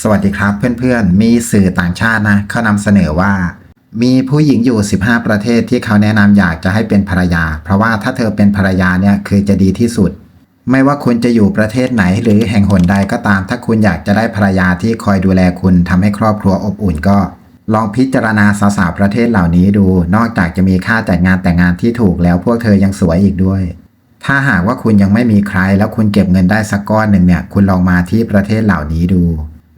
สวัสดีครับเพื่อนๆ มีสื่อต่างชาตินะเขานำเสนอว่า มีผู้หญิงอยู่ 15 ประเทศที่เขาแนะนำอยากจะให้เป็นภรรยา เพราะว่าถ้าเธอเป็นภรรยาเนี่ยคือจะดีที่สุด ไม่ว่าคุณจะอยู่ประเทศไหนหรือแห่งหนใดก็ตาม ถ้าคุณอยากจะได้ภรรยาที่คอยดูแลคุณทำให้ครอบครัวอบอุ่นก็ ลองพิจารณาสาวๆประเทศเหล่านี้ดู นอกจากจะมีค่าจัดงานแต่งงานที่ถูกแล้วพวกเธอยังสวยอีกด้วยถ้าหากว่าคุณยังไม่มีใครแล้วคุณเก็บเงินได้สักก้อนหนึ่งเนี่ย คุณลองมาที่ประเทศเหล่านี้ดู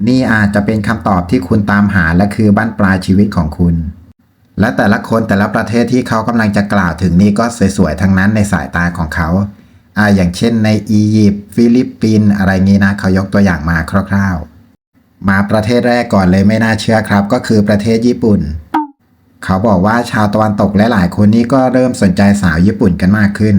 นี่อาจจะเป็นคำตอบที่คุณตามหาและคือบั้นปลายชีวิตของคุณ และแต่ละคนแต่ละประเทศที่เขากำลังจะกล่าวถึงนี่ก็สวยๆทั้งนั้นในสายตาของเขาอ่าอย่างเช่นในอียิปต์ฟิลิปปินส์อะไรงี้นะเขายกตัวอย่างมาคร่าวๆ มาประเทศแรกก่อนเลยไม่น่าเชื่อครับ ก็คือประเทศญี่ปุ่น เขาบอกว่าชาวตะวันตกและหลายคนนี่ก็เริ่มสนใจสาวญี่ปุ่นกันมากขึ้น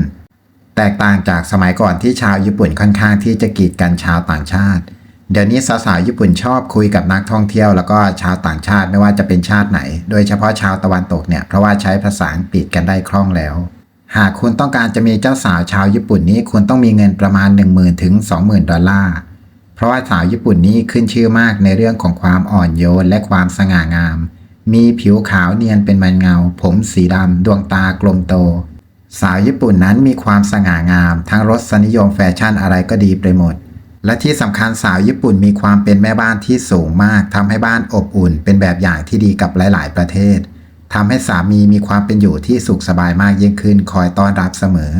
แตกต่างจากสมัยก่อนที่ชาวญี่ปุ่นค่อนข้างที่จะกีดกันชาวต่างชาติ เดี๋ยวนี้สาวๆญี่ปุ่นชอบคุยกับนักท่องเที่ยวแล้วก็ชาวต่างชาติไม่ว่าจะเป็นชาติไหน โดยเฉพาะชาวตะวันตกเนี่ยเพราะว่าใช้ภาษาอังกฤษกันได้คล่องแล้ว หากคุณต้องการจะมีเจ้าสาวชาวญี่ปุ่นนี้คุณต้องมีเงินประมาณ 1 0,000ถึง20,000 ดอลลาร์เพราะว่าสาวญี่ปุ่นนี้ขึ้นชื่อมากในเรื่องของความอ่อนโยนและความสง่างาม มีผิวขาวเนียนเป็นมันเงา ผมสีดำดวงตากลมโต สาวญี่ปุ่นนั้นมีความสง่างาม ทั้งรสนิยมแฟชั่นอะไรก็ดีไปหมด และที่สำคัญสาวญี่ปุ่นมีความเป็นแม่บ้านที่สูงมากทำให้บ้านอบอุ่น เป็นแบบอย่างที่ดีกับหลาย ๆ ประเทศทำให้สามีมีความเป็นอยู่ที่สุขสบายมากยิ่งขึ้น คอยต้อนรับเสมอ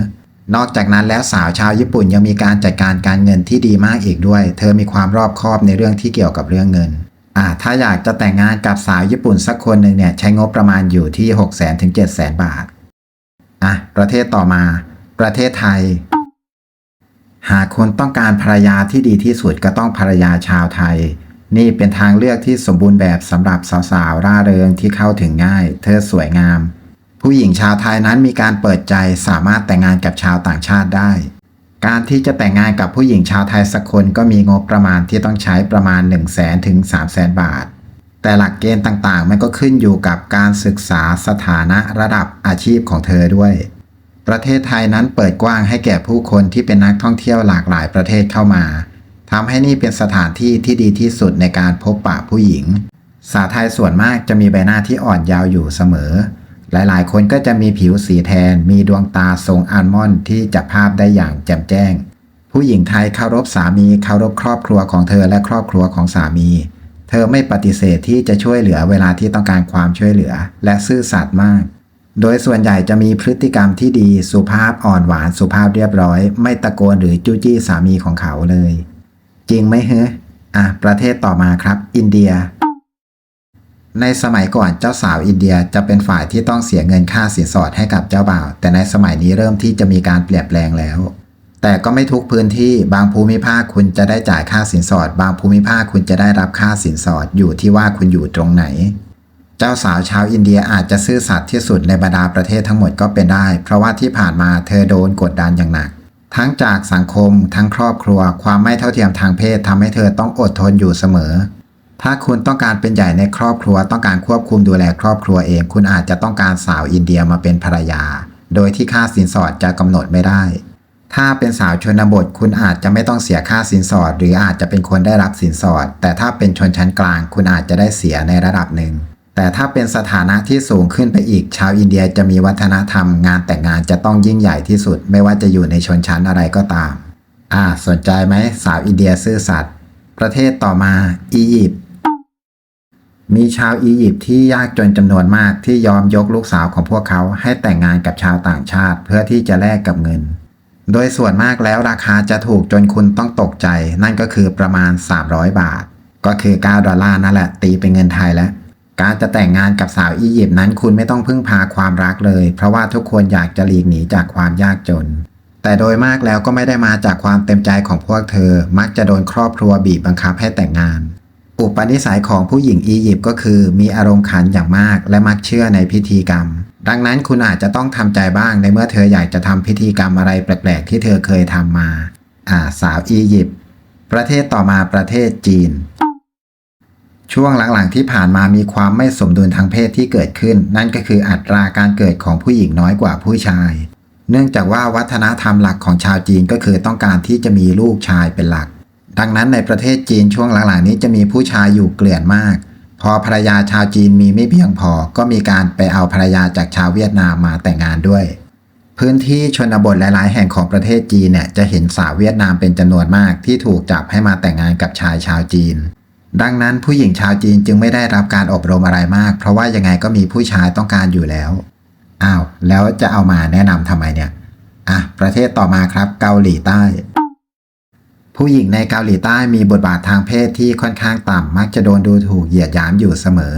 นอกจากนั้นแล้วสาวชาวญี่ปุ่นยังมีการจัดการการเงินที่ดีมากอีกด้วย เธอมีความรอบคอบในเรื่องที่เกี่ยวกับเรื่องเงินอ่าถ้าอยากจะแต่งงานกับสาวญี่ปุ่นสักคนหนึ่งเนี่ยใช้งบประมาณอยู่ที่ 6 0 0 0 0 0ถึง7 0 0 0 0บาทอะประเทศต่อมา ประเทศไทย หากคนต้องการภรรยาที่ดีที่สุดก็ต้องภรรยาชาวไทย นี่เป็นทางเลือกที่สมบูรณ์แบบสำหรับสาวๆร่าเริงที่เข้าถึงง่าย เธอสวยงาม ผู้หญิงชาวไทยนั้นมีการเปิดใจสามารถแต่งงานกับชาวต่างชาติได้ การที่จะแต่งงานกับผู้หญิงชาวไทยสักคนก็มีงบประมาณที่ต้องใช้ประมาณ 1 0 0 0 0แสนถึง3 0 0แสนบาท แต่หลักเกณฑ์ต่างๆ มันก็ขึ้นอยู่กับการศึกษาสถานะระดับอาชีพของเธอด้วย ประเทศไทยนั้นเปิดกว้างให้แก่ผู้คนที่เป็นนักท่องเที่ยวหลากหลายประเทศเข้ามาทำให้นี่เป็นสถานที่ที่ดีที่สุดในการพบปะผู้หญิง สาวไทยส่วนมากจะมีใบหน้าที่อ่อนยาวอยู่เสมอ หลายๆ คนก็จะมีผิวสีแทน มีดวงตาทรงอัลมอนด์ที่จับภาพได้อย่างแจ่มแจ้ง ผู้หญิงไทยเคารพสามีเคารพครอบครัวของเธอและครอบครัวของสามี เธอไม่ปฏิเสธที่จะช่วยเหลือเวลาที่ต้องการความช่วยเหลือ และซื่อสัตย์มาก โดยส่วนใหญ่จะมีพฤติกรรมที่ดีสุภาพอ่อนหวานสุภาพเรียบร้อย ไม่ตะโกนหรือจู้จี้สามีของเขาเลย จริงไหมเฮ้อะประเทศต่อมาครับ อินเดีย ในสมัยก่อนเจ้าสาวอินเดียจะเป็นฝ่ายที่ต้องเสียเงินค่าสินสอดให้กับเจ้าบ่าว แต่ในสมัยนี้เริ่มที่จะมีการเปลี่ยนแปลงแล้ว แต่ก็ไม่ทุกพื้นที่บางภูมิภาคคุณจะได้จ่ายค่าสินสอด บางภูมิภาคคุณจะได้รับค่าสินสอดอยู่ที่ว่าคุณอยู่ตรงไหน จ้าสาวชาวอินเดียอาจจะซื่อสัตย์ที่สุดในบรรดาประเทศทั้งหมดก็เป็นได้ เพราะว่าที่ผ่านมาเธอโดนกดดันอย่างหนัก ทั้งจากสังคม ทั้งครอบครัว ความไม่เท่าเทียมทางเพศทำให้เธอต้องอดทนอยู่เสมอ ถ้าคุณต้องการเป็นใหญ่ในครอบครัว ต้องการควบคุมดูแลครอบครัวเอง คุณอาจจะต้องการสาวอินเดียมาเป็นภรรยา โดยที่ค่าสินสอดจะกำหนดไม่ได้ ถ้าเป็นสาวชนบท คุณอาจจะไม่ต้องเสียค่าสินสอด หรืออาจจะเป็นคนได้รับสินสอด แต่ถ้าเป็นชนชั้นกลาง คุณอาจจะได้เสียในระดับหนึ่ง แต่ถ้าเป็นสถานะที่สูงขึ้นไปอีก ชาวอินเดียจะมีวัฒนธรรม งานแต่งงานจะต้องยิ่งใหญ่ที่สุด ไม่ว่าจะอยู่ในชนชั้นอะไรก็ตาม อ่า สนใจไหมสาวอินเดียซื่อสัตย์ประเทศต่อมาอียิปต์มีชาวอียิปต์ที่ยากจนจำนวนมากที่ยอมยกลูกสาวของพวกเขาให้แต่งงานกับชาวต่างชาติ เพื่อที่จะแลกกับเงิน โดยส่วนมากแล้วราคาจะถูกจนคุณต้องตกใจ นั่นก็คือประมาณ 300 บาท ก็คือ 9 ดอลลาร์นั่นแหละ ตีเป็นเงินไทยแล้ว การจะแต่งงานกับสาวอียิปต์นั้นคุณไม่ต้องพึ่งพาความรักเลย เพราะว่าทุกคนอยากจะหลีกหนีจากความยากจน แต่โดยมากแล้วก็ไม่ได้มาจากความเต็มใจของพวกเธอ มักจะโดนครอบครัวบีบบังคับให้แต่งงาน อุปนิสัยของผู้หญิงอียิปต์ก็คือ มีอารมณ์ขันอย่างมาก และมักเชื่อในพิธีกรรม ดังนั้นคุณอาจจะต้องทำใจบ้างในเมื่อเธออยากจะทำพิธีกรรมอะไรแปลกๆ ที่เธอเคยทำมา อ่า สาวอียิปต์ประเทศต่อมาประเทศจีน ช่วงหลังๆที่ผ่านมามีความไม่สมดุลทางเพศที่เกิดขึ้น นั่นก็คืออัตราการเกิดของผู้หญิงน้อยกว่าผู้ชาย เนื่องจากว่าวัฒนธรรมหลักของชาวจีนก็คือต้องการที่จะมีลูกชายเป็นหลัก ดังนั้นในประเทศจีนช่วงหลังๆนี้จะมีผู้ชายอยู่เกลื่อนมาก พอภรรยาชาวจีนมีไม่เพียงพอ ก็มีการไปเอาภรรยาจากชาวเวียดนามมาแต่งงานด้วย พื้นที่ชนบทหลายๆ แห่งของประเทศจีนเนี่ยจะเห็นสาวเวียดนามเป็นจำนวนมากที่ถูกจับให้มาแต่งงานกับชายชาวจีน ดังนั้นผู้หญิงชาวจีนจึงไม่ได้รับการอบรมอะไรมาก เพราะว่ายังไงก็มีผู้ชายต้องการอยู่แล้ว อ้าว แล้วจะเอามาแนะนำทำไมเนี่ย อะ ประเทศต่อมาครับเกาหลีใต้ ผู้หญิงในเกาหลีใต้มีบทบาททางเพศที่ค่อนข้างต่ำมักจะโดนดูถูกเหยียดหยามอยู่เสมอ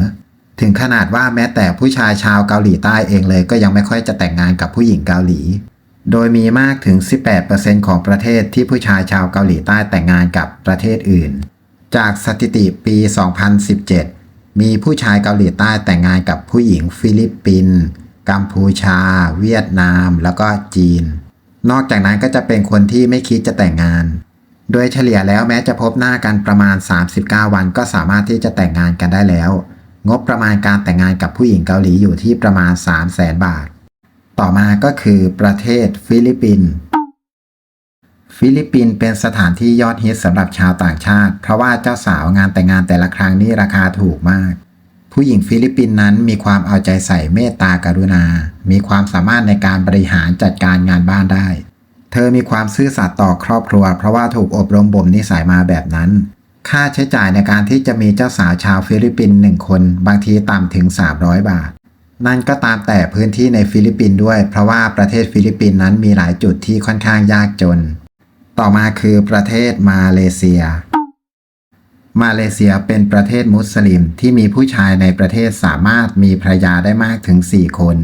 ถึงขนาดว่าแม้แต่ผู้ชายชาวเกาหลีใต้เองเลยก็ยังไม่ค่อยจะแต่งงานกับผู้หญิงเกาหลี โดยมีมากถึง 18%ของประเทศที่ผู้ชายชาวเกาหลีใต้แต่งงานกับประเทศอื่น จากสถิติปี 2017 มีผู้ชายเกาหลีใต้แต่งงานกับผู้หญิงฟิลิปปินส์กัมพูชา เวียดนาม แล้วก็จีน นอกจากนั้นก็จะเป็นคนที่ไม่คิดจะแต่งงาน โดยเฉลี่ยแล้วแม้จะพบหน้ากันประมาณ 39 วันก็สามารถที่จะแต่งงานกันได้แล้ว งบประมาณการแต่งงานกับผู้หญิงเกาหลีอยู่ที่ประมาณ 3 0 0แสนบาท ต่อมาก็คือประเทศฟิลิปปินส์ ฟิลิปปินส์เป็นสถานที่ยอดฮิตสำหรับชาวต่างชาติ เพราะว่าเจ้าสาวงานแต่งงานแต่ละครั้งนี่ราคาถูกมาก ผู้หญิงฟิลิปปินส์นั้นมีความเอาใจใส่เมตตากรุณา มีความสามารถในการบริหารจัดการงานบ้านได้ เธอมีความซื่อสัตย์ต่อครอบครัว เพราะว่าถูกอบรมบ่มนิสัยมาแบบนั้น ค่าใช้จ่ายในการที่จะมีเจ้าสาวชาวฟิลิปปินส์หนึ่งคน บางทีต่ำถึง 300 บาทนั่นก็ตามแต่พื้นที่ในฟิลิปปินส์ด้วย เพราะว่าประเทศฟิลิปปินส์นั้นมีหลายจุดที่ค่อนข้างยากจน ต่อมาคือประเทศมาเลเซีย มาเลเซียเป็นประเทศมุสลิมที่มีผู้ชายในประเทศสามารถมีภรรยาได้มากถึง 4 คน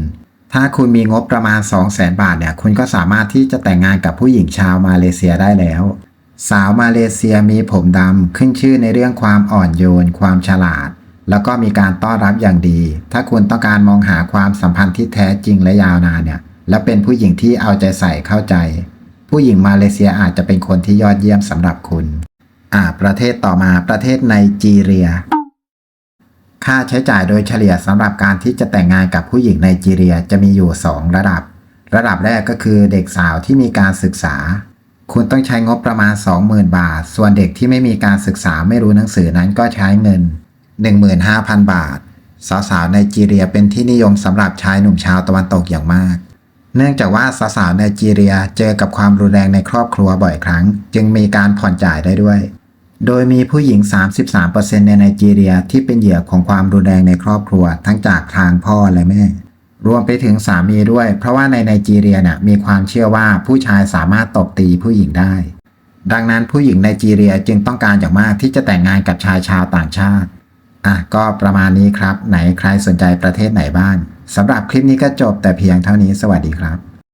ถ้าคุณมีงบประมาณ 2 0 0แสนบาทเนี่ย คุณก็สามารถที่จะแต่งงานกับผู้หญิงชาวมาเลเซียได้แล้ว สาวมาเลเซียมีผมดำขึ้นชื่อในเรื่องความอ่อนโยน ความฉลาด แล้วก็มีการต้อนรับอย่างดี ถ้าคุณต้องการมองหาความสัมพันธ์ที่แท้จริงและยาวนานเนี่ย และเป็นผู้หญิงที่เอาใจใส่เข้าใจ ผู้หญิงมาเลเซียอาจจะเป็นคนที่ยอดเยี่ยมสำหรับคุณ อ่า ประเทศต่อมาประเทศไนจีเรีย ค่าใช้จ่ายโดยเฉลี่ยสำหรับการที่จะแต่งงานกับผู้หญิงไนจีเรียจะมีอยู่ 2 ระดับ ระดับแรกก็คือเด็กสาวที่มีการศึกษา คุณต้องใช้งบประมาณ 20,000 บาท ส่วนเด็กที่ไม่มีการศึกษาไม่รู้หนังสือนั้นก็ใช้เงิน 15,000 บาท สาวๆไนจีเรียเป็นที่นิยมสำหรับชายหนุ่มชาวตะวันตกอย่างมาก เนื่องจากว่าสาวๆไนจีเรียเจอกับความรุนแรงในครอบครัวบ่อยครั้ง จึงมีการผ่อนจ่ายได้ด้วย โดยมีผู้หญิง 33%ในไนจีเรียที่เป็นเหยื่อของความรุนแรงในครอบครัว ทั้งจากทางพ่อและแม่ รวมไปถึงสามีด้วย เพราะว่าในไนจีเรียเนี่ยมีความเชื่อว่าผู้ชายสามารถตบตีผู้หญิงได้ ดังนั้นผู้หญิงไนจีเรียจึงต้องการอย่างมากที่จะแต่งงานกับชายชาวต่างชาติ อะก็ประมาณนี้ครับ ไหนใครสนใจประเทศไหนบ้างสำหรับคลิปนี้ก็จบแต่เพียงเท่านี้สวัสดีครับ